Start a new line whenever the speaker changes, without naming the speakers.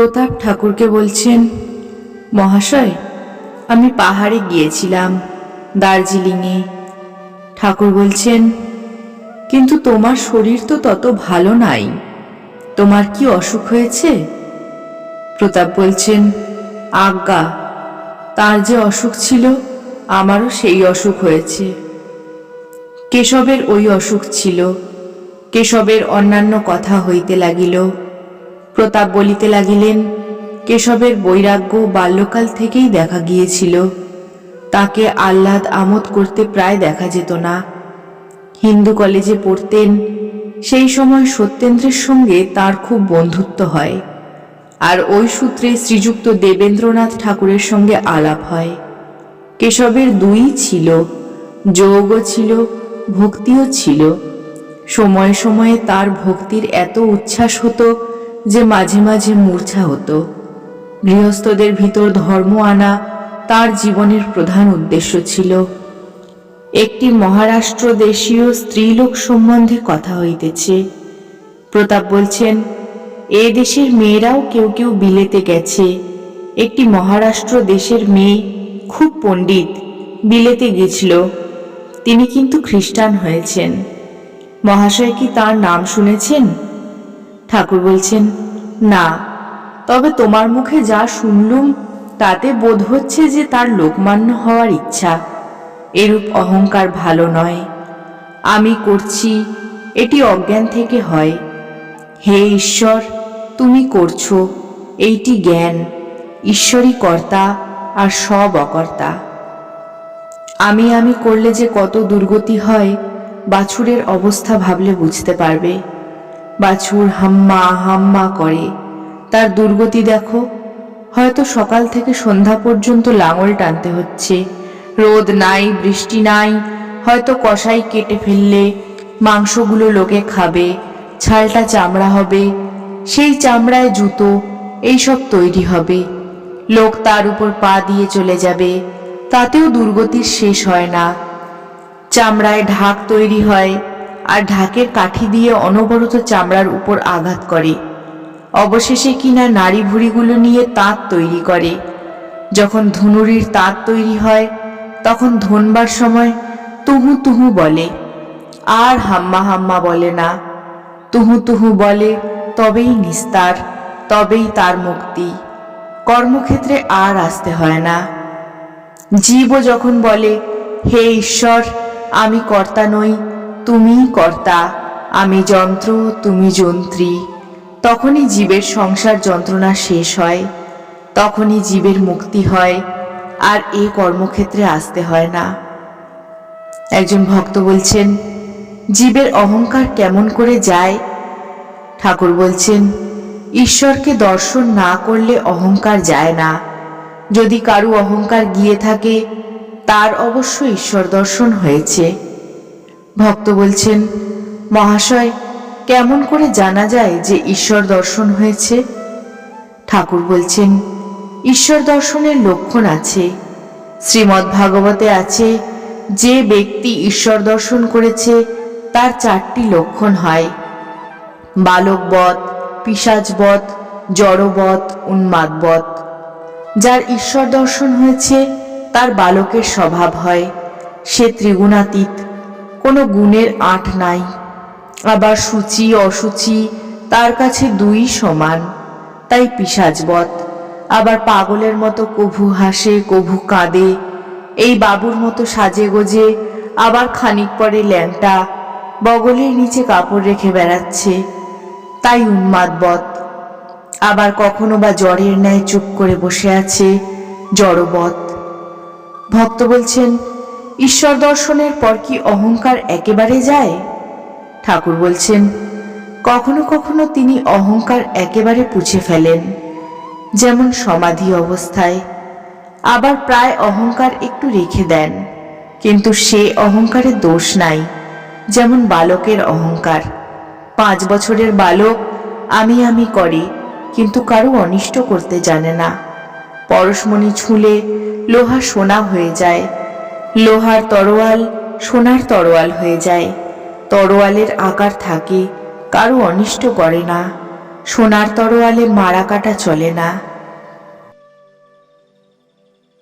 প্রতাপ ঠাকুরকে বলছেন, মহাশয়, আমি পাহাড়ে গিয়েছিলাম, দার্জিলিংয়ে। ঠাকুর বলছেন, কিন্তু তোমার শরীর তো তত ভালো নাই, তোমার কি অসুখ হয়েছে? প্রতাপ বলছেন, আজ্ঞা, তার যে অসুখ ছিল, আমারও সেই অসুখ হয়েছে। কেশবের ওই অসুখ ছিল, কেশবের অন্যান্য কথা হইতে লাগিল। প্রতাপ বলিতে লাগিলেন, কেশবের বৈরাগ্য বাল্যকাল থেকেই দেখা গিয়েছিল। তাকে আহ্লাদ আমোদ করতে প্রায় দেখা যেত না। হিন্দু কলেজে পড়তেন, সেই সময় সত্যেন্দ্রের সঙ্গে তার খুব বন্ধুত্ব হয়। আর ওই সূত্রে শ্রীযুক্ত দেবেন্দ্রনাথ ঠাকুরের সঙ্গে আলাপ হয়। কেশবের দুই ছিল, যোগও ছিল, ভক্তিও ছিল। সময়ে সময়ে তার ভক্তির এত উচ্ছ্বাস হতো যে মাঝে মাঝে মূর্ছা হতো। গৃহস্থদের ভিতর ধর্ম আনা তার জীবনের প্রধান উদ্দেশ্য ছিল। একটি মহারাষ্ট্র দেশীয় স্ত্রীলোক সম্বন্ধে কথা হইতেছে। প্রতাপ বলছেন, এ দেশের মেয়েরাও কেউ কেউ বিলেতে গেছে। একটি মহারাষ্ট্র দেশের মেয়ে খুব পণ্ডিত, বিলেতে গেছিল। তিনি কিন্তু খ্রিস্টান হয়েছেন। মহাশয় কি তার নাম শুনেছেন? ঠাকুর বলছেন, না, তবে তোমার মুখে যা শুনলুম, তাতে বোধ হচ্ছে যে তার লোকমান্য হওয়ার ইচ্ছা। এরূপ অহংকার ভালো নয়। আমি করছি, এটি অজ্ঞান থেকে হয়। হে ঈশ্বর, তুমি করছ, এইটি জ্ঞান, ঈশ্বরই কর্তা আর সব অকর্তা। আমি আমি করলে যে কত দুর্গতি হয়, বাছুরের অবস্থা ভাবলে বুঝতে পারবে। বাছুর হাম্মা হাম্মা করে। তার দুর্গতি দেখো, হয়তো সকাল থেকে সন্ধ্যা পর্যন্ত লাঙল টানতে হচ্ছে। রোদ নাই, বৃষ্টি নাই, হয়তো কষাই কেটে ফেললে মাংসগুলো লোকে খাবে, ছালটা চামড়া হবে, সেই চামড়ায় জুতো, এইসব তৈরি হবে। লোক তার উপর পা দিয়ে চলে যাবে, তাতেও দুর্গতির শেষ হয় না। চামড়ায় ঢাক তৈরি হয় আর ঢাকের কাঠি দিয়ে অনবরত চামড়ার উপর আঘাত করে। অবশেষে কিনা নাড়ি ভুড়িগুলো নিয়ে তাঁত তৈরি করে। যখন ধুনুরির তাঁত তৈরি হয়, তখন ধনবার সময় তুহু তুহু বলে। আর হাম্মা হাম্মা বলে না। তুহু তুহু বলে, তবেই নিস্তার, তবেই তার মুক্তি। কর্মক্ষেত্রে আর আসতে হয় না। জীবও যখন বলে, হে ঈশ্বর, আমি কর্তা নই তুমিই কর্তা, আমি যন্ত্র, তুমি যন্ত্রী। তখনই জীবের সংসার যন্ত্রণা শেষ হয়, তখনই জীবের মুক্তি হয়, আর এ কর্মক্ষেত্রে আসতে হয় না। একজন ভক্ত বলছেন, জীবের অহংকার কেমন করে যায়? ঠাকুর বলছেন, ঈশ্বরকে দর্শন না করলে অহংকার যায় না। যদি কারু অহংকার গিয়ে থাকে, তার অবশ্য ঈশ্বর দর্শন হয়েছে। ভক্ত বলছেন, মহাশয়, কেমন করে জানা যায় যে ঈশ্বর দর্শন হয়েছে? ঠাকুর বলছেন, ঈশ্বর দর্শনের লক্ষণ আছে। শ্রীমদ্ ভাগবতে আছে, যে ব্যক্তি ঈশ্বর দর্শন করেছে, তার চারটি লক্ষণ হয়। বালকবধ পিসাজবধ জড়বধ উন্মাদবধ যার ঈশ্বর দর্শন হয়েছে, তার বালকের স্বভাব হয়। সে ত্রিগুণাতীত কোনো গুণের আঁট নাই। আবার সূচি, অসুচি তার কাছে দুই সমান। তাই পিসাজবধ আবার পাগলের মতো কভু হাসে, কভু কাঁদে। এই বাবুর মতো সাজে গোজে আবার খানিক পরে ল্যাংটা বগলের নিচে কাপড় রেখে বেড়াচ্ছে। তাই উন্মাদবধ আবার কখনো বা জ্বরের ন্যায় চুপ করে বসে আছে জড়বৎ ভক্ত বলছেন ঈশ্বর দর্শনের পর কি অহংকার একেবারে যায়? ঠাকুর বলছেন, কখনো কখনো তিনি অহংকার একেবারে পুছে ফেলেন, যেমন সমাধি অবস্থায়। আবার প্রায় অহংকার একটু রেখে দেন, কিন্তু সে অহংকারে দোষ নাই, যেমন বালকের অহংকার। পাঁচ বছরের বালক আমি আমি করে, কিন্তু কারও অনিষ্ট করতে জানে না। পরশমণি ছুঁলে লোহা সোনা হয়ে যায় লোহার তরোয়াল সোনার তরোয়াল হয়ে যায়। তরোয়ালের আকার থাকে, কারও অনিষ্ট করে না। সোনার তরোয়ালে মারা কাটা চলে না।